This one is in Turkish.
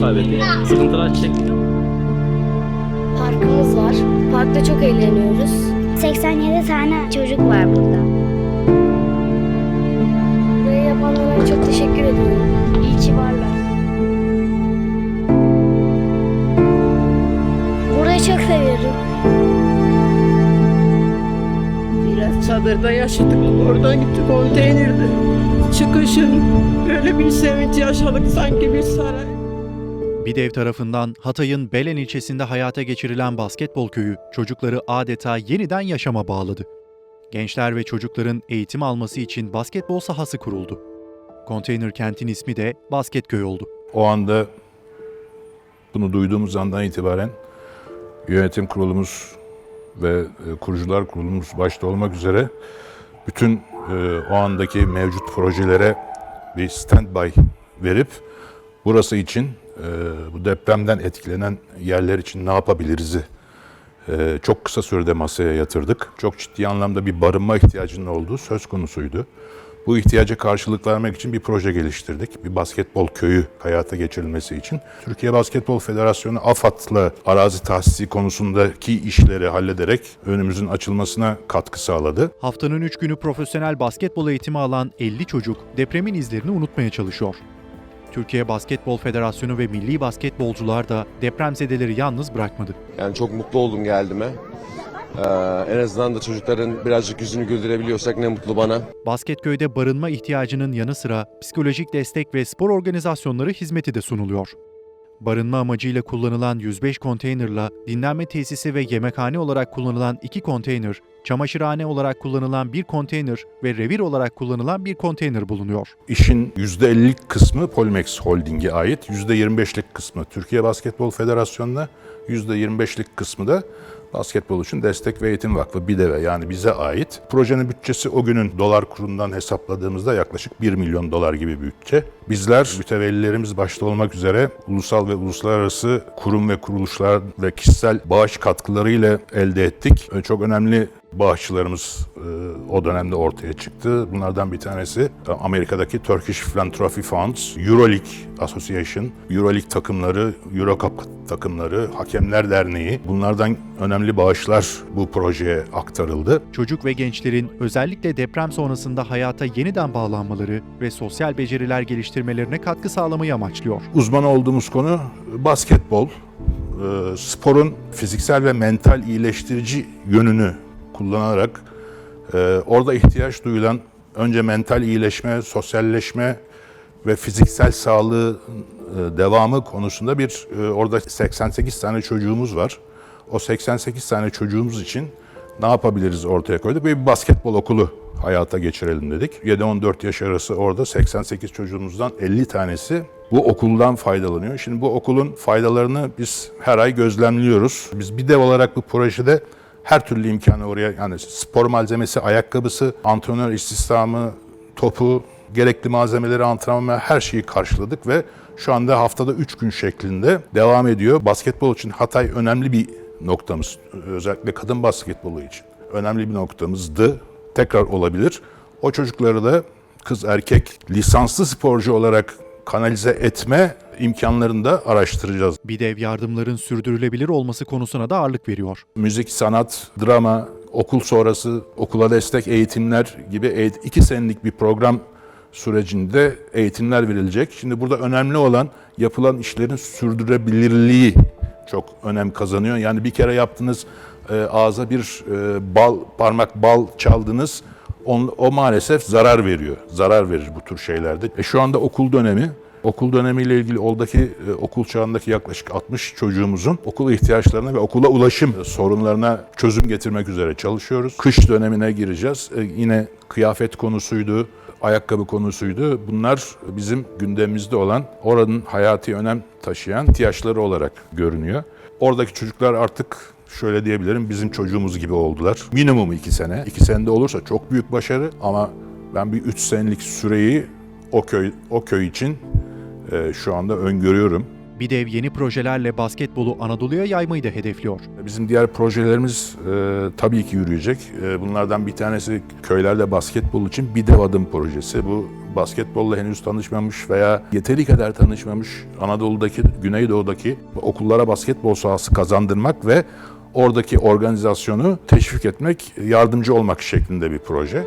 kaybetti. Sıkıntılar çekti. Parkımız var. Parkta çok eğleniyoruz. 87 tane çocuk var burada. Burayı yapanlara çok teşekkür ediyorum. İyi ki varlar. Burayı çok seviyorum. Biraz çadırda yaşadık. Oradan gittik konteynerde. Çıkışın öyle bir sevinç yaşadık sanki bir saray. BİDEV tarafından Hatay'ın Belen ilçesinde hayata geçirilen basketbol köyü çocukları adeta yeniden yaşama bağladı. Gençler ve çocukların eğitim alması için basketbol sahası kuruldu. Konteyner kentin ismi de Basketköy oldu. O anda bunu duyduğumuz andan itibaren yönetim kurulumuz ve e, kurucular kurulumuz başta olmak üzere bütün e, o andaki mevcut projelere bir standby verip burası için bu depremden etkilenen yerler için ne yapabiliriz'i e, çok kısa sürede masaya yatırdık. Çok ciddi anlamda bir barınma ihtiyacının olduğu söz konusuydu. Bu ihtiyaca karşılık vermek için bir proje geliştirdik. Bir basketbol köyü hayata geçirilmesi için. Türkiye Basketbol Federasyonu AFAD'la arazi tahsisi konusundaki işleri hallederek önümüzün açılmasına katkı sağladı. Haftanın 3 günü profesyonel basketbol eğitimi alan 50 çocuk depremin izlerini unutmaya çalışıyor. Türkiye Basketbol Federasyonu ve milli basketbolcular da depremzedeleri yalnız bırakmadı. Yani çok mutlu oldum geldiğime. Ee, en azından da çocukların birazcık yüzünü güldürebiliyorsak ne mutlu bana. Basketköy'de barınma ihtiyacının yanı sıra psikolojik destek ve spor organizasyonları hizmeti de sunuluyor. Barınma amacıyla kullanılan 105 konteynerla dinlenme tesisi ve yemekhane olarak kullanılan 2 konteyner, çamaşırhane olarak kullanılan 1 konteyner ve revir olarak kullanılan 1 konteyner bulunuyor. İşin %50'lik kısmı Polmex Holding'e ait, %25'lik kısmı Türkiye Basketbol Federasyonu'na, %25'lik kısmı da Basketbol için Destek ve Eğitim Vakfı BİDEV'e yani bize ait. Projenin bütçesi o günün dolar kurundan hesapladığımızda yaklaşık 1 milyon dolar gibi bütçe. Bizler mütevellilerimiz başta olmak üzere ulusal ve uluslararası kurum ve kuruluşlar ve kişisel bağış katkılarıyla elde ettik. Çok önemli bağışçılarımız e, o dönemde ortaya çıktı. Bunlardan bir tanesi e, Amerika'daki Turkish Philanthropy Funds, Euroleague Association, Euroleague takımları, Eurocup takımları, Hakemler Derneği. Bunlardan önemli bağışlar bu projeye aktarıldı. Çocuk ve gençlerin özellikle deprem sonrasında hayata yeniden bağlanmaları ve sosyal beceriler geliştirmelerine katkı sağlamayı amaçlıyor. Uzman olduğumuz konu basketbol. Ee, Sporun fiziksel ve mental iyileştirici yönünü kullanarak e, orada ihtiyaç duyulan önce mental iyileşme, sosyalleşme ve fiziksel sağlığı e, devamı konusunda bir e, orada 88 tane çocuğumuz var. O 88 tane çocuğumuz için ne yapabiliriz ortaya koyduk ve bir basketbol okulu hayata geçirelim dedik. 7-14 yaş arası orada 88 çocuğumuzdan 50 tanesi bu okuldan faydalanıyor. Şimdi bu okulun faydalarını biz her ay gözlemliyoruz. Biz bir dev olarak bu projede her türlü imkanı oraya yani spor malzemesi, ayakkabısı, antrenör istihdamı, topu, gerekli malzemeleri, antrenman her şeyi karşıladık ve şu anda haftada 3 gün şeklinde devam ediyor. Basketbol için Hatay önemli bir noktamız. Özellikle kadın basketbolu için önemli bir noktamızdı. Tekrar olabilir. O çocukları da kız erkek lisanslı sporcu olarak kanalize etme imkanlarını da araştıracağız. BİDEV yardımların sürdürülebilir olması konusuna da ağırlık veriyor. Müzik, sanat, drama, okul sonrası okula destek eğitimler gibi iki senelik bir program sürecinde eğitimler verilecek. Şimdi burada önemli olan yapılan işlerin sürdürülebilirliği çok önem kazanıyor. Yani bir kere yaptınız e, ağza bir e, bal parmak bal çaldınız on- o maalesef zarar veriyor. Zarar verir bu tür şeylerde. E, şu anda okul dönemi Okul dönemiyle ilgili oradaki e, okul çağındaki yaklaşık 60 çocuğumuzun okul ihtiyaçlarına ve okula ulaşım sorunlarına çözüm getirmek üzere çalışıyoruz. Kış dönemine gireceğiz. E, yine kıyafet konusuydu, ayakkabı konusuydu. Bunlar bizim gündemimizde olan, oranın hayati önem taşıyan ihtiyaçları olarak görünüyor. Oradaki çocuklar artık şöyle diyebilirim bizim çocuğumuz gibi oldular. Minimum iki sene. İki senede olursa çok büyük başarı ama ben bir üç senelik süreyi o köy o köy için e, şu anda öngörüyorum. BİDEV yeni projelerle basketbolu Anadolu'ya yaymayı da hedefliyor. Bizim diğer projelerimiz e, tabii ki yürüyecek. E, bunlardan bir tanesi köylerde basketbol için bir dev adım projesi. Bu basketbolla henüz tanışmamış veya yeteri kadar tanışmamış Anadolu'daki, Güneydoğu'daki okullara basketbol sahası kazandırmak ve oradaki organizasyonu teşvik etmek, yardımcı olmak şeklinde bir proje.